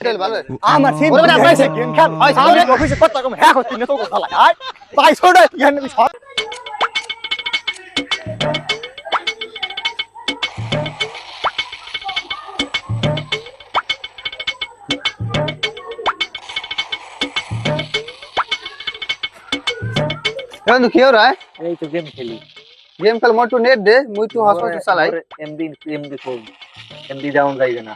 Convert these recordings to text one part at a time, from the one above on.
আমার সিম বলে আপনার সে গেম খেল হয় সামনে অফিসে কত রকম হ্যাক হচ্ছে না তো কথা লাগে আর তাই ছোট জ্ঞান আমি সব খেলি গেম খেল মোটু নেট দে মুই তো হাসপাতাল চালাই এমডি এমডি কই এমডি ডাউন যাইবে না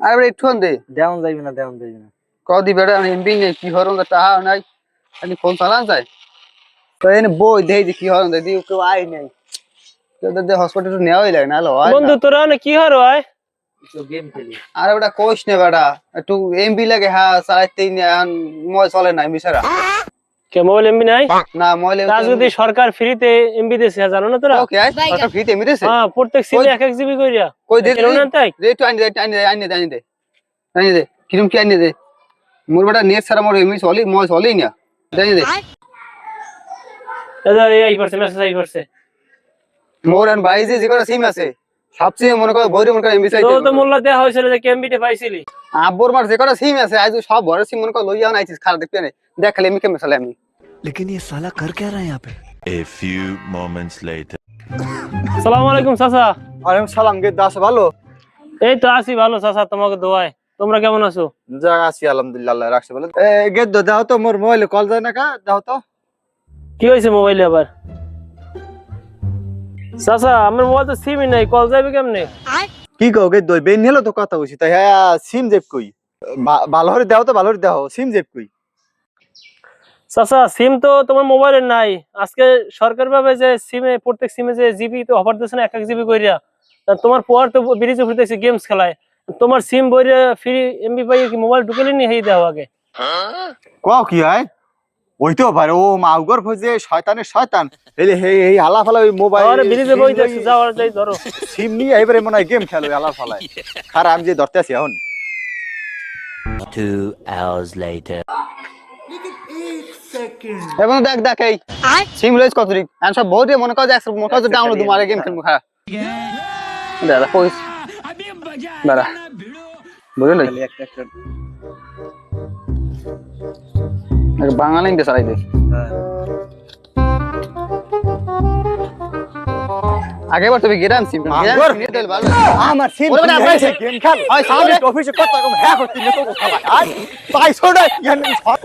আর এবার একটু দে দেওন যাইবি না দেওয়ান যাইবি না। কদি বেড়া এমবি নেই কি হরন টাহা নাই। খালি ফোন চালান যায় তো এনে বই দেই যে কি হরন দে দিও কেউ আই নাই। কেউ দে হসপিটালে নেওয়াই লাগে না হলো বন্ধু তোরা না কি হর হয় আর ওটা কোচ নে বেটা একটু এমবি লাগে হ্যাঁ চালাইতেই মই চলে নাই মিশারা। কে মোবাইল এমবি নাই? না আজ যদি সরকার ফ্রিতে এমবি দিছে জানো না তোরা? ওকে সরকার ফ্রিতে এমবি দেছে? হ্যাঁ প্রত্যেক সিমে এক এক জিবি কইরা। কই দে না তাই আনি দে আনি দে আনি দে আনি দে। আনি দে কিরম কি আনি দে? মোর বেটা নেট ছাড়া মোর এমবি চলি মই চলি না। দে আনি দে। দাদা এই মেসেজ আই মোর আর ভাই যে যেগুলো সিম আছে সবচেয়ে মনে করো বইরে মনে করো এমবি তো চাইতে তো মোল্লা দেয়া হয়েছিল যে কেমবিতে পাইছিলি আব্বুর মার যে কটা সিম আছে আজ সব বড় সিম মনে করো লইয়া নাইছিস খারাপ দেখতে নেই দেখ খালি এমবি কেমন চলে আমি लेकिन ये साला कर क्या रहा है यहाँ पे A few moments later. আসসালামু আলাইকুম চাচা আরে সালাম গে দাস ভালো এই তো আছি ভালো চাচা তোমাকে দোয়ায় তোমরা কেমন আছো যা আছি আলহামদুলিল্লাহ আল্লাহ রাখছে ভালো এ গে দো দাও তো মোর মোবাইলে কল যায় না কা দাও তো কি হয়েছে মোবাইলে আবার চাচা আমার মোবাইল তো সিমই নাই কল যাবে কেমনে? কি কও গে দই বেন হলো তো কথা হইছি তাই হ্যাঁ সিম জেব কই? ভালো করে দাও তো ভালো করে দাও সিম জেব কই? চাচা সিম তো তোমার মোবাইলে নাই। আজকে সরকার ভাবে যে সিমে প্রত্যেক সিমে যে জিবি তো অফার দিচ্ছে না এক এক জিবি কইরা তোমার পর তো ব্রিজে ঘুরতেছে গেমস খেলায়। তোমার সিম বইরে ফ্রি এমবি পাইয়ে কি মোবাইল ঢুকেলি নি হেই দাও আগে? কও কি হয়? ওইতেও পারে। ও মাউগর ফজে শয়তানের শয়তান। এলে হে এই হালা ফালা ওই মোবাইল আরে ব্রিজে বই দেখছি যাও আর যাই ধরো। সিম নিয়ে এবারে মনে হয় গেম খেলো হালা ফালায় খারাপ আমি যে ধরতে আছি এখন। Two hours later. এবং দেখ দেখ এই সিম লইস কত রিক? আমি সব বহুত মনে যে একশো মনে করো ডাউনলোড মারে গেম খেলব হ্যাঁ দাদা কইস। দাদা বুঝলি একটা একটা। বাঙালি ইন্ডিয়া চালাই দে। আগেবার তুমি গেরাম সিম। ভালো আমার সিম ওরে না পাইছে। গেম খেল হয়, সামনে। অফিসে কত রকম হ্যাক হচ্ছে না তো কথা ভাই ইয়ান আমি সব